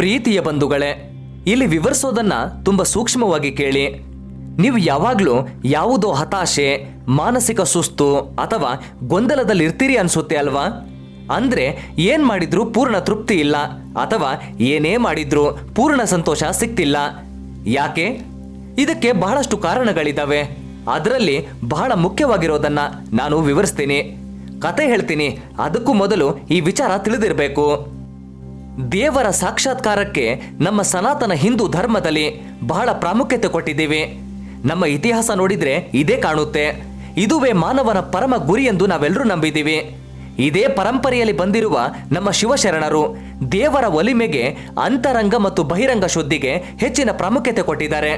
ಪ್ರೀತಿಯ ಬಂಧುಗಳೇ, ಇಲ್ಲಿ ವಿವರಿಸೋದನ್ನ ತುಂಬಾ ಸೂಕ್ಷ್ಮವಾಗಿ ಕೇಳಿ. ನೀವು ಯಾವಾಗಲೂ ಯಾವುದೋ ಹತಾಶೆ, ಮಾನಸಿಕ ಸುಸ್ತು ಅಥವಾ ಗೊಂದಲದಲ್ಲಿ ಇರ್ತೀರಿ ಅನ್ಸುತ್ತೆ ಅಲ್ವಾ? ಅಂದ್ರೆ ಏನ್ ಮಾಡಿದ್ರೂ ಪೂರ್ಣ ತೃಪ್ತಿ ಇಲ್ಲ ಅಥವಾ ಏನೇ ಮಾಡಿದ್ರೂ ಪೂರ್ಣ ಸಂತೋಷ ಸಿಕ್ತಿಲ್ಲ. ಯಾಕೆ? ಇದಕ್ಕೆ ಬಹಳಷ್ಟು ಕಾರಣಗಳಿದ್ದಾವೆ ಅದರಲ್ಲಿ ಬಹಳ ಮುಖ್ಯವಾಗಿರೋದನ್ನ ನಾನು ವಿವರಿಸ್ತೀನಿ. ಕತೆ ಹೇಳ್ತೀನಿ. ಅದಕ್ಕೂ ಮೊದಲು ಈ ವಿಚಾರ ತಿಳಿದಿರಬೇಕು. ದೇವರ ಸಾಕ್ಷಾತ್ಕಾರಕ್ಕೆ ನಮ್ಮ ಸನಾತನ ಹಿಂದೂ ಧರ್ಮದಲ್ಲಿ ಬಹಳ ಪ್ರಾಮುಖ್ಯತೆ ಕೊಟ್ಟಿದ್ದೇವೆ. ನಮ್ಮ ಇತಿಹಾಸ ನೋಡಿದ್ರೆ ಇದೇ ಕಾಣುತ್ತೆ. ಇದುವೇ ಮಾನವನ ಪರಮ ಗುರಿ ಎಂದು ನಾವೆಲ್ಲರೂ ನಂಬಿದ್ದೀವಿ. ಇದೇ ಪರಂಪರೆಯಲ್ಲಿ ಬಂದಿರುವ ನಮ್ಮ ಶಿವಶರಣರು ದೇವರ ಒಲಿಮೆಗೆ, ಅಂತರಂಗ ಮತ್ತು ಬಹಿರಂಗ ಶುದ್ಧಿಗೆ ಹೆಚ್ಚಿನ ಪ್ರಾಮುಖ್ಯತೆ ಕೊಟ್ಟಿದ್ದಾರೆ.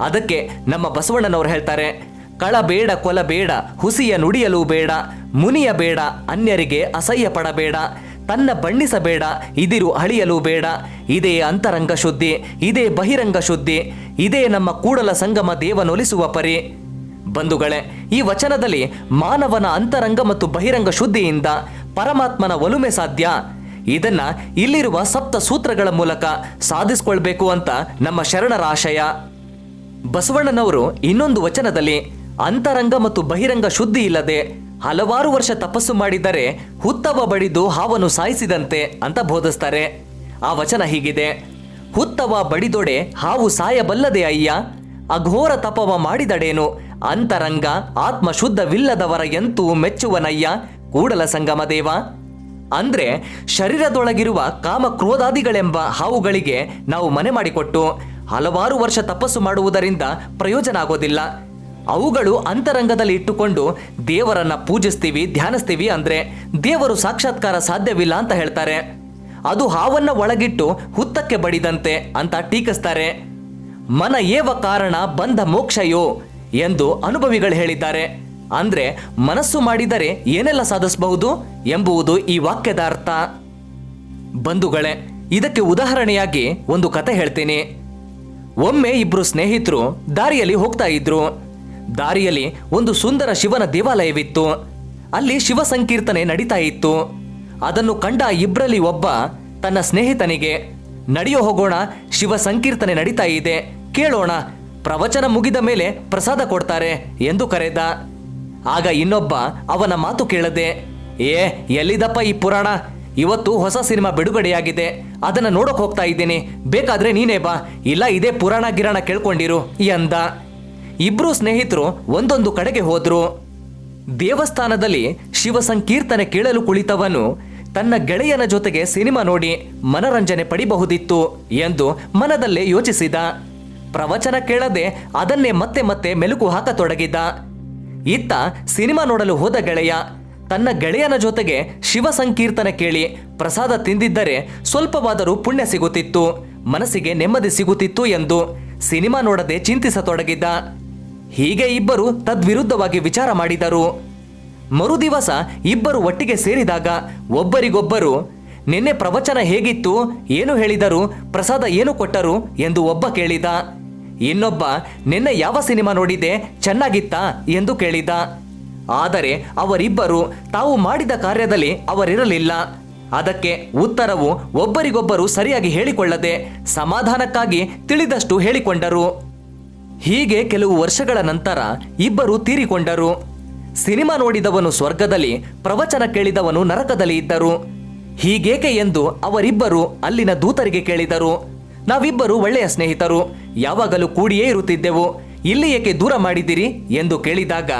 ಅದಕ್ಕೆ ನಮ್ಮ ಬಸವಣ್ಣನವರು ಹೇಳ್ತಾರೆ, ಕಳ ಬೇಡ, ಕೊಲ ಬೇಡ, ಹುಸಿಯ ನುಡಿಯಲು ಬೇಡ, ಮುನಿಯ ಬೇಡ, ಅನ್ಯರಿಗೆ ಅಸಹ್ಯ ಪಡಬೇಡ ತನ್ನ ಬಣ್ಣಿಸಬೇಡ, ಇದಿರು ಅಳಿಯಲು ಬೇಡ. ಇದೇ ಅಂತರಂಗ ಶುದ್ಧಿ, ಇದೇ ಬಹಿರಂಗ ಶುದ್ಧಿ, ಇದೇ ನಮ್ಮ ಕೂಡಲ ಸಂಗಮ ದೇವನೊಲಿಸುವ ಪರಿ. ಬಂಧುಗಳೇ, ಈ ವಚನದಲ್ಲಿ ಮಾನವನ ಅಂತರಂಗ ಮತ್ತು ಬಹಿರಂಗ ಶುದ್ಧಿಯಿಂದ ಪರಮಾತ್ಮನ ಒಲುಮೆ ಸಾಧ್ಯ. ಇದನ್ನ ಇಲ್ಲಿರುವ ಸಪ್ತ ಸೂತ್ರಗಳ ಮೂಲಕ ಸಾಧಿಸಿಕೊಳ್ಬೇಕು ಅಂತ ನಮ್ಮ ಶರಣರ ಆಶಯ. ಬಸವಣ್ಣನವರು ಇನ್ನೊಂದು ವಚನದಲ್ಲಿ ಅಂತರಂಗ ಮತ್ತು ಬಹಿರಂಗ ಶುದ್ಧಿ ಇಲ್ಲದೆ ಹಲವಾರು ವರ್ಷ ತಪಸ್ಸು ಮಾಡಿದರೆ ಹುತ್ತವ ಬಡಿದು ಹಾವನ್ನು ಸಾಯಿಸಿದಂತೆ ಅಂತ ಬೋಧಿಸ್ತಾರೆ. ಆ ವಚನ ಹೀಗಿದೆ. ಹುತ್ತವ ಬಡಿದೊಡೆ ಹಾವು ಸಾಯಬಲ್ಲದೆ ಅಯ್ಯ, ಅಘೋರ ತಪವ ಮಾಡಿದಡೇನು, ಅಂತರಂಗ ಆತ್ಮ ಶುದ್ಧವಿಲ್ಲದವರ ಎಂತೂ ಮೆಚ್ಚುವನಯ್ಯ, ಕೂಡಲ ಸಂಗಮ ದೇವ. ಅಂದ್ರೆ ಶರೀರದೊಳಗಿರುವ ಕಾಮ ಕ್ರೋಧಾದಿಗಳೆಂಬ ಹಾವುಗಳಿಗೆ ನಾವು ಮನೆ ಮಾಡಿಕೊಟ್ಟು ಹಲವಾರು ವರ್ಷ ತಪಸ್ಸು ಮಾಡುವುದರಿಂದ ಪ್ರಯೋಜನ ಆಗೋದಿಲ್ಲ. ಅವುಗಳು ಅಂತರಂಗದಲ್ಲಿ ಇಟ್ಟುಕೊಂಡು ದೇವರನ್ನ ಪೂಜಿಸ್ತೀವಿ, ಧ್ಯಾನಿಸ್ತೀವಿ ಅಂದ್ರೆ ದೇವರು ಸಾಕ್ಷಾತ್ಕಾರ ಸಾಧ್ಯವಿಲ್ಲ ಅಂತ ಹೇಳ್ತಾರೆ. ಅದು ಹಾವನ್ನ ಒಳಗಿಟ್ಟು ಹುತ್ತಕ್ಕೆ ಬಡಿದಂತೆ ಅಂತ ಟೀಕಿಸ್ತಾರೆ. ಮನ ಏವ ಕಾರಣ ಬಂಧ ಮೋಕ್ಷಯೋ ಎಂದು ಅನುಭವಿಗಳು ಹೇಳಿದ್ದಾರೆ. ಅಂದ್ರೆ ಮನಸ್ಸು ಮಾಡಿದರೆ ಏನೆಲ್ಲ ಸಾಧಿಸಬಹುದು ಎಂಬುವುದು ಈ ವಾಕ್ಯದ ಅರ್ಥ. ಬಂಧುಗಳೇ, ಇದಕ್ಕೆ ಉದಾಹರಣೆಯಾಗಿ ಒಂದು ಕತೆ ಹೇಳ್ತೀನಿ. ಒಮ್ಮೆ ಇಬ್ರು ಸ್ನೇಹಿತರು ದಾರಿಯಲ್ಲಿ ಹೋಗ್ತಾ ಇದ್ರು. ದಾರಿಯಲ್ಲಿ ಒಂದು ಸುಂದರ ಶಿವನ ದೇವಾಲಯವಿತ್ತು. ಅಲ್ಲಿ ಶಿವ ಸಂಕೀರ್ತನೆ ನಡೀತಾ ಇತ್ತು. ಅದನ್ನು ಕಂಡ ಇಬ್ರಲ್ಲಿ ಒಬ್ಬ ತನ್ನ ಸ್ನೇಹಿತನಿಗೆ, ನಡೆಯೋ ಹೋಗೋಣ, ಶಿವ ಸಂಕೀರ್ತನೆ ನಡೀತಾ ಇದೆ, ಕೇಳೋಣ, ಪ್ರವಚನ ಮುಗಿದ ಮೇಲೆ ಪ್ರಸಾದ ಕೊಡ್ತಾರೆ ಎಂದು ಕರೆದ. ಆಗ ಇನ್ನೊಬ್ಬ ಅವನ ಮಾತು ಕೇಳದೆ, ಏ, ಎಲ್ಲಿದಪ್ಪ ಈ ಪುರಾಣ? ಇವತ್ತು ಹೊಸ ಸಿನಿಮಾ ಬಿಡುಗಡೆಯಾಗಿದೆ, ಅದನ್ನು ನೋಡೋಕೆ ಹೋಗ್ತಾ ಇದ್ದೀನಿ, ಬೇಕಾದ್ರೆ ನೀನೇ ಬಾ, ಇಲ್ಲ ಇದೇ ಪುರಾಣ ಗಿರಾಣ ಕೇಳ್ಕೊಂಡಿರು ಎಂದ. ಇಬ್ರು ಸ್ನೇಹಿತರು ಒಂದೊಂದು ಕಡೆಗೆ ಹೋದ್ರು. ದೇವಸ್ಥಾನದಲ್ಲಿ ಶಿವ ಸಂಕೀರ್ತನೆ ಕೇಳಲು ಕುಳಿತವನು ತನ್ನ ಗೆಳೆಯನ ಜೊತೆಗೆ ಸಿನಿಮಾ ನೋಡಿ ಮನರಂಜನೆ ಪಡಿಬಹುದಿತ್ತು ಎಂದು ಮನದಲ್ಲೇ ಯೋಚಿಸಿದ. ಪ್ರವಚನ ಕೇಳದೆ ಅದನ್ನೇ ಮತ್ತೆ ಮತ್ತೆ ಮೆಲುಕು ಹಾಕತೊಡಗಿದ್ದ ಇತ್ತ ಸಿನಿಮಾ ನೋಡಲು ಹೋದ ಗೆಳೆಯ ತನ್ನ ಗೆಳೆಯನ ಜೊತೆಗೆ ಶಿವ ಸಂಕೀರ್ತನೆ ಕೇಳಿ ಪ್ರಸಾದ ತಿಂದಿದ್ದರೆ ಸ್ವಲ್ಪವಾದರೂ ಪುಣ್ಯ ಸಿಗುತ್ತಿತ್ತು, ಮನಸ್ಸಿಗೆ ನೆಮ್ಮದಿ ಸಿಗುತ್ತಿತ್ತು ಎಂದು ಸಿನಿಮಾ ನೋಡದೆ ಚಿಂತಿಸತೊಡಗಿದ್ದ ಹೀಗೆ ಇಬ್ಬರು ತದ್ವಿರುದ್ಧವಾಗಿ ವಿಚಾರ ಮಾಡಿದರು. ಮರುದಿವಸ ಇಬ್ಬರು ಒಟ್ಟಿಗೆ ಸೇರಿದಾಗ ಒಬ್ಬರಿಗೊಬ್ಬರು, ನಿನ್ನೆ ಪ್ರವಚನ ಹೇಗಿತ್ತು? ಏನು ಹೇಳಿದರು? ಪ್ರಸಾದ ಏನು ಕೊಟ್ಟರು? ಎಂದು ಒಬ್ಬ ಕೇಳಿದ. ಇನ್ನೊಬ್ಬ, ನಿನ್ನೆ ಯಾವ ಸಿನಿಮಾ ನೋಡಿದೆ? ಚೆನ್ನಾಗಿತ್ತಾ? ಎಂದು ಕೇಳಿದ. ಆದರೆ ಅವರಿಬ್ಬರು, ತಾವು ಮಾಡಿದ ಕಾರ್ಯದಲ್ಲಿ ಅವರಿರಲಿಲ್ಲ. ಅದಕ್ಕೆ ಉತ್ತರವು ಒಬ್ಬರಿಗೊಬ್ಬರು ಸರಿಯಾಗಿ ಹೇಳಿಕೊಳ್ಳದೆ, ಸಮಾಧಾನಕ್ಕಾಗಿ ತಿಳಿದಷ್ಟು ಹೇಳಿಕೊಂಡರು. ಹೀಗೆ ಕೆಲವು ವರ್ಷಗಳ ನಂತರ ಇಬ್ಬರು ತೀರಿಕೊಂಡರು. ಸಿನಿಮಾ ನೋಡಿದವನು ಸ್ವರ್ಗದಲ್ಲಿ, ಪ್ರವಚನ ಕೇಳಿದವನು ನರಕದಲ್ಲಿ ಇದ್ದರು. ಹೀಗೇಕೆ ಎಂದು ಅವರಿಬ್ಬರು ಅಲ್ಲಿನ ದೂತರಿಗೆ ಕೇಳಿದರು. ನಾವಿಬ್ಬರು ಒಳ್ಳೆಯ ಸ್ನೇಹಿತರು, ಯಾವಾಗಲೂ ಕೂಡಿಯೇ ಇರುತ್ತಿದ್ದೆವು. ಇಲ್ಲಿ ಏಕೆ ದೂರ ಮಾಡಿದಿರಿ ಎಂದು ಕೇಳಿದಾಗ,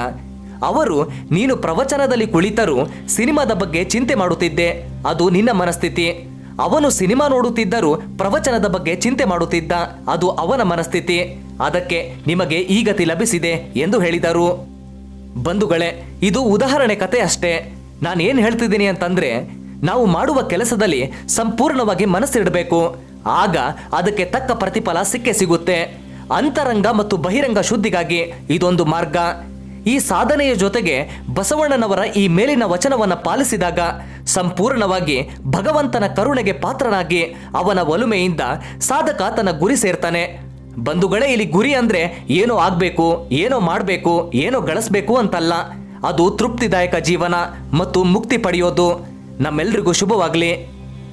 ಅವರು, ನೀನು ಪ್ರವಚನದಲ್ಲಿ ಕುಳಿತರೂ ಸಿನಿಮಾದ ಬಗ್ಗೆ ಚಿಂತೆ ಮಾಡುತ್ತಿದ್ದೆ. ಅದು ನಿನ್ನ ಮನಸ್ಥಿತಿ. ಅವನು ಸಿನಿಮಾ ನೋಡುತ್ತಿದ್ದರೂ ಪ್ರವಚನದ ಬಗ್ಗೆ ಚಿಂತೆ ಮಾಡುತ್ತಿದ್ದ. ಅದು ಅವನ ಮನಸ್ಥಿತಿ. ಅದಕ್ಕೆ ನಿಮಗೆ ಈ ಗತಿ ಲಭಿಸಿದೆ ಎಂದು ಹೇಳಿದರು. ಬಂಧುಗಳೇ, ಇದು ಉದಾಹರಣೆ ಕತೆ ಅಷ್ಟೇ. ನಾನು ಏನು ಹೇಳ್ತಿದ್ದೀನಿ ಅಂತಂದ್ರೆ, ನಾವು ಮಾಡುವ ಕೆಲಸದಲ್ಲಿ ಸಂಪೂರ್ಣವಾಗಿ ಮನಸ್ಸಿಡಬೇಕು. ಆಗ ಅದಕ್ಕೆ ತಕ್ಕ ಪ್ರತಿಫಲ ಸಿಕ್ಕೇ ಸಿಗುತ್ತೆ. ಅಂತರಂಗ ಮತ್ತು ಬಹಿರಂಗ ಶುದ್ಧಿಗಾಗಿ ಇದೊಂದು ಮಾರ್ಗ. ಈ ಸಾಧನೆಯ ಜೊತೆಗೆ ಬಸವಣ್ಣನವರ ಈ ಮೇಲಿನ ವಚನವನ್ನು ಪಾಲಿಸಿದಾಗ ಸಂಪೂರ್ಣವಾಗಿ ಭಗವಂತನ ಕರುಣೆಗೆ ಪಾತ್ರನಾಗಿ ಅವನ ಒಲುಮೆಯಿಂದ ಸಾಧಕ ತನ್ನ ಗುರಿ ಸೇರ್ತಾನೆ. ಬಂಧುಗಳೇ, ಇಲ್ಲಿ ಗುರಿ ಅಂದ್ರೆ ಏನೋ ಆಗಬೇಕು, ಏನೋ ಮಾಡಬೇಕು, ಏನೋ ಗಳಿಸ್ಬೇಕು ಅಂತಲ್ಲ. ಅದು ತೃಪ್ತಿದಾಯಕ ಜೀವನ ಮತ್ತು ಮುಕ್ತಿ ಪಡೆಯೋದು. ನಮ್ಮೆಲ್ರಿಗೂ ಶುಭವಾಗಲಿ.